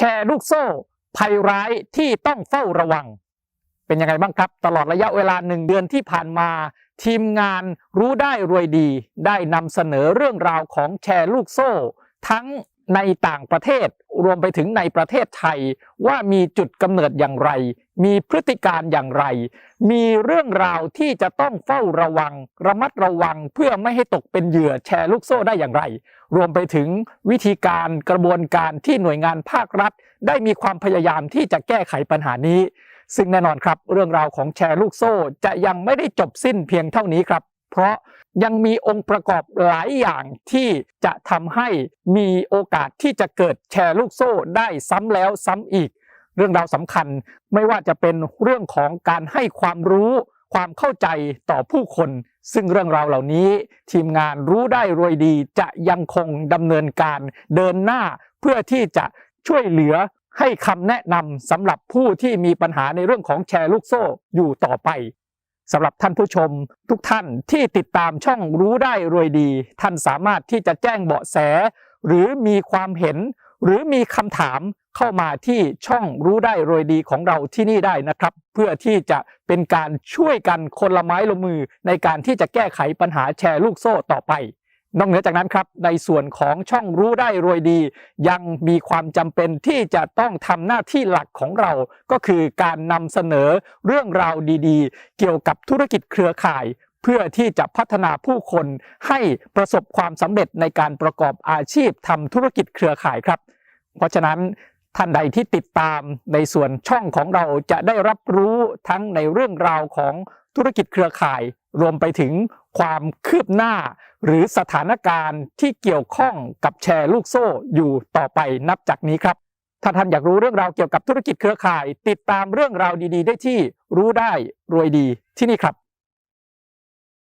แชร์ลูกโซ่ ภัยร้ายที่ต้องเฝ้าระวัง เป็นยังไงบ้างครับ ตลอดระยะเวลาหนึ่งเดือนที่ผ่านมา ทีมงานรู้ได้รวยดี ได้นำเสนอเรื่องราวของแชร์ลูกโซ่ ทั้ง ในต่างประเทศรวมไปถึงในประเทศไทยว่ามีจุดกำเนิดอย่างไร มีพฤติการอย่างไร มีเรื่องราวที่จะต้องเฝ้าระวัง ระมัดระวังเพื่อไม่ให้ตกเป็นเหยื่อแชร์ลูกโซ่ได้อย่างไร รวมไปถึงวิธีการกระบวนการที่หน่วยงานภาครัฐ ได้มีความพยายามที่จะแก้ไขปัญหานี้ ซึ่งแน่นอนครับ เรื่องราวของแชร์ลูกโซ่จะยังไม่ได้จบสิ้นเพียงเท่านี้ครับ ราะยังมีองค์ประกอบหลายอย่างที่จะทำให้มีโอกาสที่จะเกิดแชร์ลูกโซ่ได้ซ้ำแล้วซ้ำอีก เรื่องราวสำคัญไม่ว่าจะเป็นเรื่องของการให้ความรู้ความเข้าใจต่อผู้คน ซึ่งเรื่องราวเหล่านี้ ทีมงานรู้ได้รวยดีจะยังคงดำเนินการเดินหน้าเพื่อที่จะช่วยเหลือให้คำแนะนำสำหรับผู้ที่มีปัญหาในเรื่องของแชร์ลูกโซ่อยู่ต่อไป สำหรับท่านผู้ชมทุกท่านที่ติดตามช่องรู้ได้รวยดี ท่านสามารถที่จะแจ้งเบาะแส หรือมีความเห็น หรือมีคำถามเข้ามาที่ช่องรู้ได้รวยดีของเราที่นี่ได้นะครับ เพื่อที่จะเป็นการช่วยกันคนละไม้ละมือในการที่จะแก้ไขปัญหาแชร์ลูกโซ่ต่อไป นอกเหนือจากนั้นครับในส่วนของช่องรู้ได้รวยดี ยังมีความจำเป็นที่จะต้องทำหน้าที่หลักของเรา ก็คือการนำเสนอเรื่องราวดีๆ เกี่ยวกับธุรกิจเครือข่าย เพื่อที่จะพัฒนาผู้คนให้ประสบความสำเร็จในการประกอบอาชีพทำธุรกิจเครือข่ายครับ เพราะฉะนั้นท่านใดที่ติดตามในส่วนช่องของเราจะได้รับรู้ทั้งในเรื่องราวของธุรกิจเครือข่าย รวมไปถึงความคืบหน้า หรือสถานการณ์ที่เกี่ยวข้องกับแชร์ลูกโซ่อยู่ต่อไปนับจากนี้ครับ ถ้าท่านอยากรู้เรื่องราวเกี่ยวกับธุรกิจเครือข่าย ติดตามเรื่องราวดีๆ ได้ที่รู้ได้รวยดีที่นี่ครับ